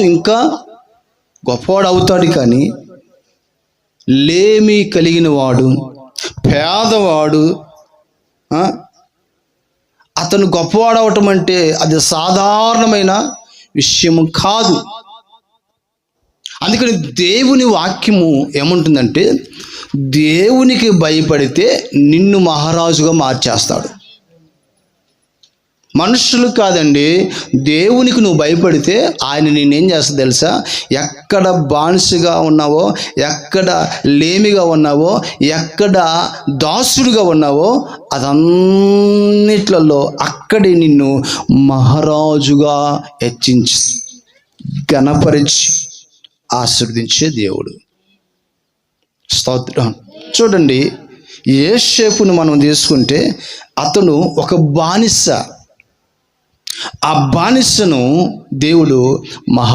ఇంకా గొప్పవాడు అవుతాడు కానీ లేమి కలిగిన వాడు పేదవాడు అతను గొప్పవాడు అవటం అంటే అది సాధారణమైన విషయం కాదు. అందుకని దేవుని వాక్యము ఏముంటుందంటే దేవునికి భయపడితే నిన్ను మహారాజుగా మార్చేస్తాడు. మనుషులు కాదండి. దేవునికి నువ్వు భయపడితే ఆయన నేనేం చేస్తా తెలుసా? ఎక్కడ బానిసగా ఉన్నావో ఎక్కడ లేమిగా ఉన్నావో ఎక్కడ దాసుడుగా ఉన్నావో అదన్నిట్లలో అక్కడే నిన్ను మహారాజుగా హెచ్చించి గణపరిచి ఆశీర్వదించే దేవుడు. స్తోత్రం. చూడండి ఏషేపును మనం తీసుకుంటే అతను ఒక బానిస. ఆ బానిసను దేవుడు మహా